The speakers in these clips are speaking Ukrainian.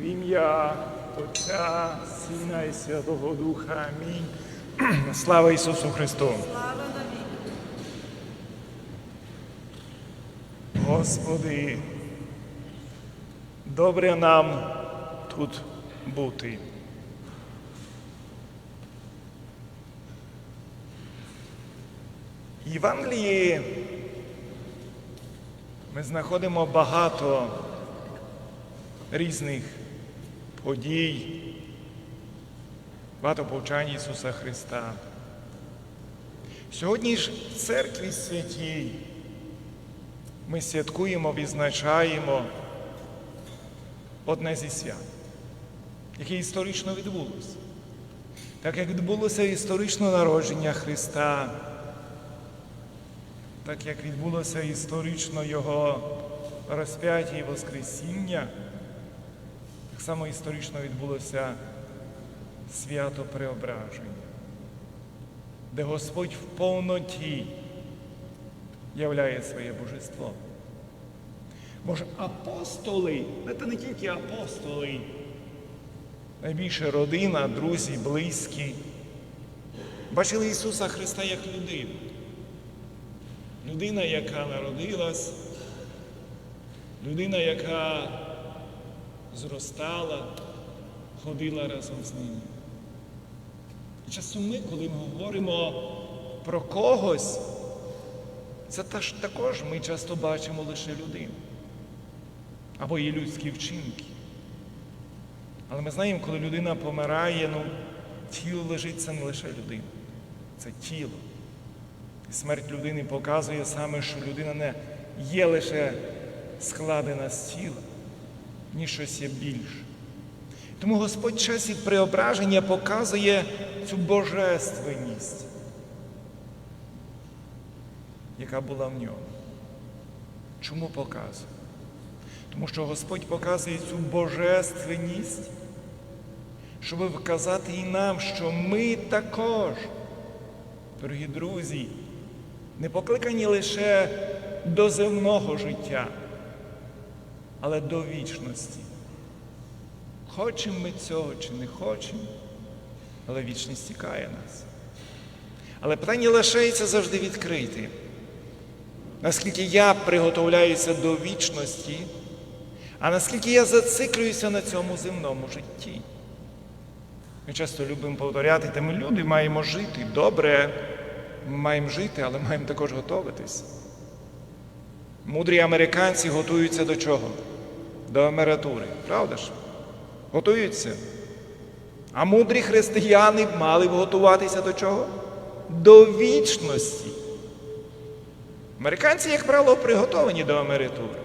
В ім'я Отця, Сина і Святого Духа. Амінь. Слава Ісусу Христу! Слава. Господи, добре нам тут бути. В Євангелії ми знаходимо багато різних подій, багато Ісуса Христа. Сьогодні ж в церкві святій ми святкуємо, відзначаємо одне зі свят, яке історично відбулося. Так як відбулося історичне народження Христа, так як відбулося історично Його розп'яття і Воскресіння, так само історично відбулося свято Преображення, де Господь в повноті являє своє божество. Бо ж апостоли, це не тільки апостоли, найбільше родина, друзі, близькі, бачили Ісуса Христа як людину. Людина, яка народилась, людина, яка зростала, ходила разом з ним. Часом ми, коли ми говоримо про когось, це також ми часто бачимо лише людину або її людські вчинки. Але ми знаємо, коли людина помирає, ну, тіло лежить це не лише людина, це тіло. І смерть людини показує саме, що людина не є лише складена з тіла, ні щось є більше. Тому Господь в часі преображення показує цю божественність яка була в ньому. Чому показує? Тому що Господь показує цю божественність, щоб вказати і нам, що ми також, дорогі друзі, не покликані лише до земного життя, але до вічності. Хочемо ми цього чи не хочемо, але вічність тікає нас. Але питання лишається завжди відкритим. Наскільки я приготовляюся до вічності, а наскільки я зациклююся на цьому земному житті. Ми часто любимо повторяти, та ми люди маємо жити. Добре, ми маємо жити, але маємо також готуватись. Мудрі американці готуються до чого? До емератури, правда ж? Готуються. А мудрі християни мали б готуватися до чого? До вічності. Американці, як правило, приготовані до емератури.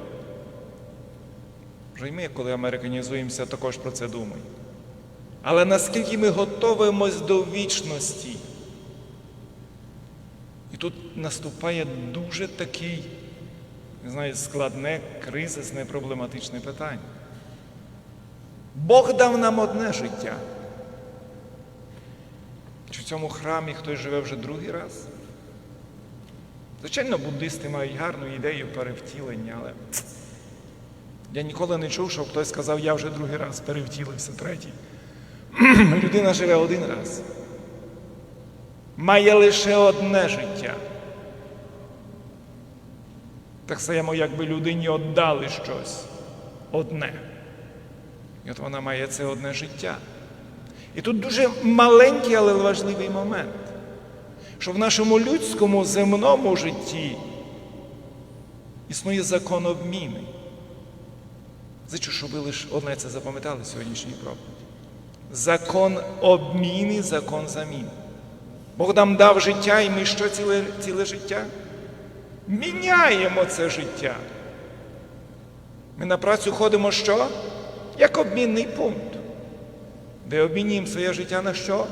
Вже й ми, коли американізуємося, також про це думаємо. Але наскільки ми готуємось до вічності? І тут наступає дуже такий, знаю, складне, кризисне, проблематичне питання. Бог дав нам одне життя. Чи в цьому храмі хтось живе вже другий раз? Звичайно, буддисти мають гарну ідею перевтілення, але я ніколи не чув, щоб хтось сказав, я вже другий раз перевтілився третій. Людина живе один раз. Має лише одне життя. Так само, якби людині віддали щось одне. І от вона має це одне життя. І тут дуже маленький, але важливий момент що в нашому людському земному житті існує закон обміни. Зичу, щоб ви лише одне це запам'ятали сьогоднішній проповіді. Закон обміни, закон заміни. Бог нам дав життя, і ми що ціле, ціле життя? Міняємо це життя. Ми на працю ходимо що? Як обмінний пункт, де обмінюємо своє життя на що?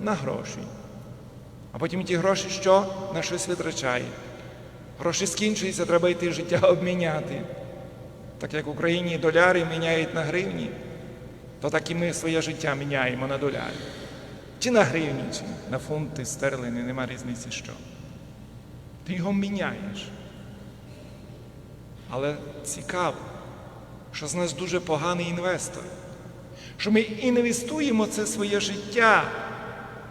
На гроші. А потім ті гроші що? На щось витрачає. Гроші скінчуються, треба йти життя обміняти. Так як в Україні доляри міняють на гривні, то так і ми своє життя міняємо на доляри. Чи на гривні, чи на фунти, стерлини, нема різниці що. Ти його міняєш. Але цікаво, що з нас дуже поганий інвестор, що ми інвестуємо це своє життя,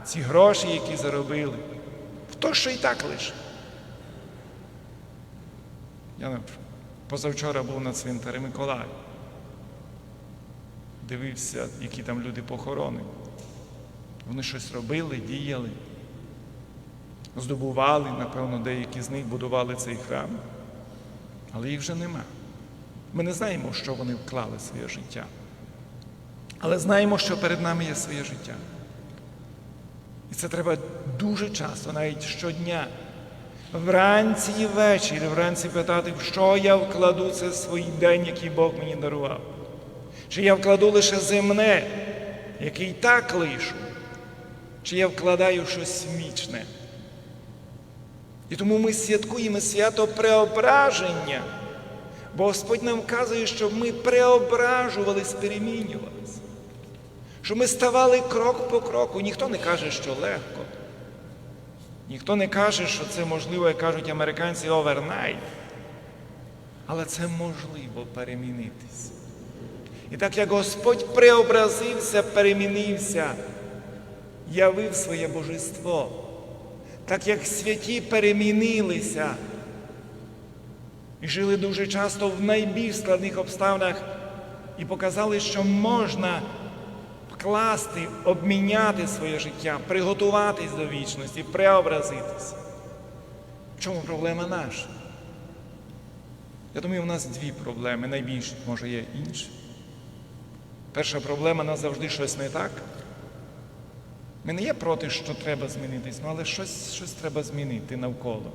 ці гроші, які заробили, в то, що і так лише. Я позавчора був на цвинтарі Миколаїв. Дивився, які там люди похоронені. Вони щось робили, діяли, здобували, напевно, деякі з них будували цей храм, але їх вже нема. Ми не знаємо, що вони вклали своє життя. Але знаємо, що перед нами є своє життя. І це треба дуже часто, навіть щодня, вранці і ввечері, вранці питати, в що я вкладу це свій день, який Бог мені дарував. Чи я вкладу лише земне, яке і так лишу, чи я вкладаю щось вічне. І тому ми святкуємо свято преображення, бо Господь нам вказує, що ми преображувались, перемінювалися, що ми ставали крок по кроку. Ніхто не каже, що легко. Ніхто не каже, що це можливо, як кажуть американці, овернайт. Але це можливо перемінитись. І так як Господь преобразився, перемінився, явив своє божество, так як святі перемінилися і жили дуже часто в найбільш складних обставинах і показали, що можна вкласти, обміняти своє життя, приготуватись до вічності, преобразитися. В чому проблема наша? Я думаю, у нас дві проблеми. Найбільше, може, є інші. Перша проблема нас завжди щось не так. Ми не є проти, що треба змінитись, ну, але щось, щось треба змінити навколо.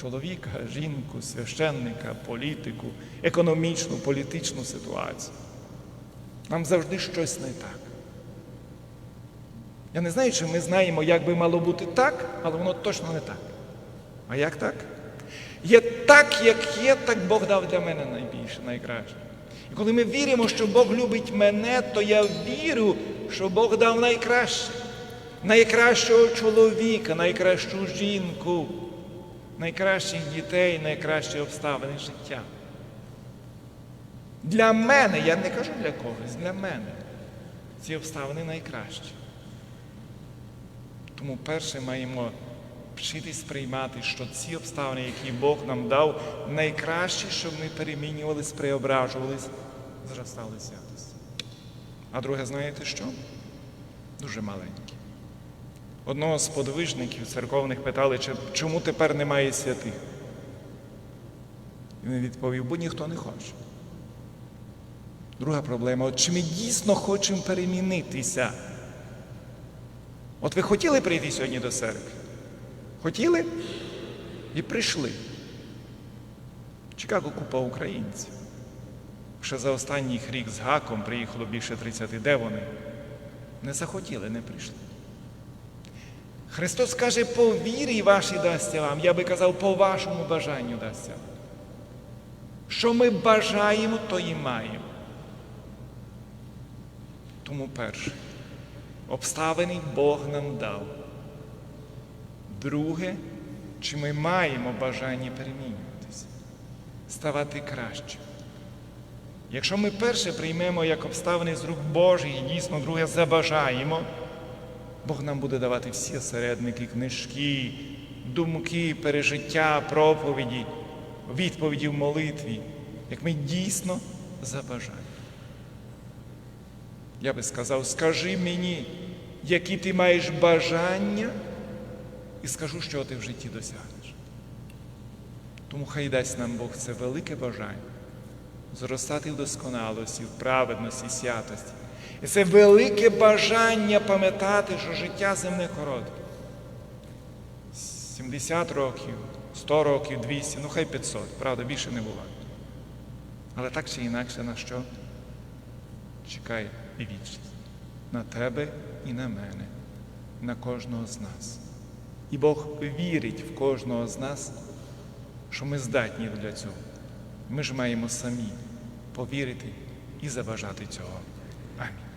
Чоловіка, жінку, священника, політику, економічну, політичну ситуацію. Нам завжди щось не так. Я не знаю, чи ми знаємо, як би мало бути так, але воно точно не так. А як так? Є так, як є, так Бог дав для мене найбільше, найкраще. І коли ми віримо, що Бог любить мене, то я вірю, що Бог дав найкраще. Найкращого чоловіка, найкращу жінку, найкращих дітей, найкращі обставини життя. Для мене, я не кажу для когось, для мене ці обставини найкращі. Тому перше маємо вчитись приймати, що ці обставини, які Бог нам дав, найкращі, щоб ми перемінювались, преображувались, зростали святості. А друге, знаєте що? Дуже маленьке. Одного з подвижників церковних питали, чому тепер немає святих. І він відповів, бо ніхто не хоче. Друга проблема, от чи ми дійсно хочемо перемінитися? От ви хотіли прийти сьогодні до церкви? Хотіли? І прийшли. Чикаго купа українців. Ще за останній рік з гаком приїхало більше 30, де вони? Не захотіли, не прийшли. Христос каже, по вірі вашій дасться вам, я би казав, по вашому бажанню дасться. Що ми бажаємо, то і маємо. Тому перше, обставини Бог нам дав. Друге, чи ми маємо бажання перемінюватися, ставати кращим. Якщо ми перше приймемо як обставини з рук Божих і дійсно друге забажаємо, Бог нам буде давати всі середники, книжки, думки, пережиття, проповіді, відповіді в молитві, як ми дійсно забажаємо. Я би сказав, скажи мені, які ти маєш бажання, і скажу, що ти в житті досягнеш. Тому хай дасть нам Бог це велике бажання зростати в досконалості, в праведності, святості. І це велике бажання пам'ятати, що життя земне коротке. 70 років, 100 років, 200, ну хай 500, правда, більше не буває. Але так чи інакше на що? Чекає і вічність. На тебе і на мене, на кожного з нас. І Бог вірить в кожного з нас, що ми здатні для цього. Ми ж маємо самі повірити і забажати цього. Амінь.